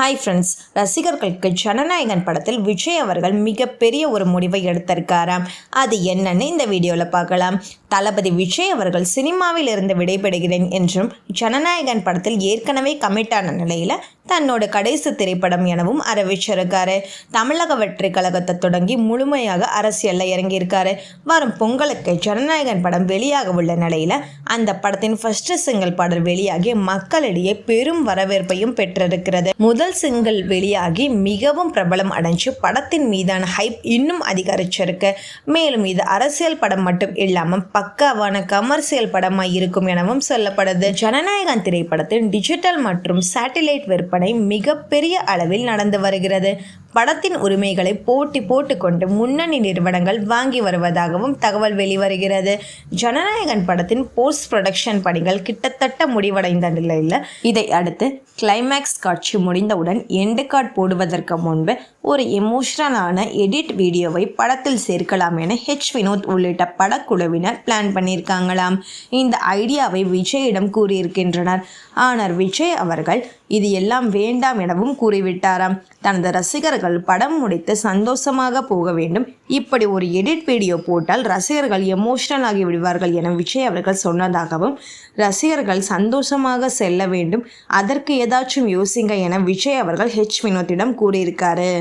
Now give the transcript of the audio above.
Hi friends ரசிகர்களுக்கு ஜனநாயகன் படத்தில் விஜய் அவர்கள் மிகப்பெரிய ஒரு முடிவை எடுத்திருக்காராம். அது என்னன்னு இந்த வீடியோவில் பார்க்கலாம். தளபதி விஜய் அவர்கள் சினிமாவில் இருந்து விடைபெறுகிறேன் என்றும் ஜனநாயகன் படத்தில் ஏற்கனவே கமிட்டான நிலையில் தன்னோட கடைசி திரைப்படம் எனவும் அறிவிச்சிருக்காரு. தமிழக வெற்றி கழகத்தை தொடங்கி முழுமையாக அரசியலில் இறங்கியிருக்காரு. வரும் பொங்கலுக்கு ஜனநாயகன் படம் வெளியாக உள்ள நிலையில் அந்த படத்தின் ஃபர்ஸ்ட் சிங்கிள் பாடல் வெளியாகி மக்களிடையே பெரும் வரவேற்பையும் பெற்றிருக்கிறது. முதல் சிங்கிள் வெளியாகி மிகவும் பிரபலம் அடைஞ்சு படத்தின் மீதான ஹைப் இன்னும் அதிகரிச்சிருக்கு. மேலும் இது அரசியல் படம் மட்டும் இல்லாமல் பக்காவான கமர்சியல் படமாக இருக்கும் எனவும் சொல்லப்படுது. ஜனநாயகன் திரைப்படத்தின் டிஜிட்டல் மற்றும் சேட்டிலைட் விற்பனை மிகப்பெரிய அளவில் நடந்து வருகிறது. படத்தின் உரிமைகளை போட்டி போட்டுக்கொண்டு முன்னணி நிறுவனங்கள் வாங்கி வருவதாகவும் தகவல் வெளிவருகிறது. ஜனநாயகன் படத்தின் போஸ்ட் ப்ரொடக்ஷன் பணிகள் கிட்டத்தட்ட முடிவடைந்த நிலையில் இதை அடுத்து கிளைமேக்ஸ் காட்சி முடிந்தவுடன் எண்டு கார்டு போடுவதற்கு முன்பு ஒரு எமோஷனலான எடிட் வீடியோவை படத்தில் சேர்க்கலாம் என ஹெச் வினோத் உள்ளிட்ட படக்குழுவினர் பிளான் பண்ணியிருக்காங்களாம். இந்த ஐடியாவை விஜயிடம் கூறியிருக்கின்றனர். ஆனால் விஜய் அவர்கள் இது எல்லாம் வேண்டாம் எனவும் கூறிவிட்டாராம். தனது ரசிகர்கள் படம் முடித்து சந்தோஷமாக போக வேண்டும். இப்படி ஒரு எடிட் வீடியோ போட்டால் ரசிகர்கள் எமோஷனல் ஆகி விடுவார்கள் என விஜய் அவர்கள் சொன்னதாகவும் ரசிகர்கள் சந்தோஷமாக செல்ல வேண்டும். அதற்கு ஏதாச்சும் யோசிங்க என விஜய் அவர்கள் ஹெச் வினோத்திடம் கூறியிருக்காரு.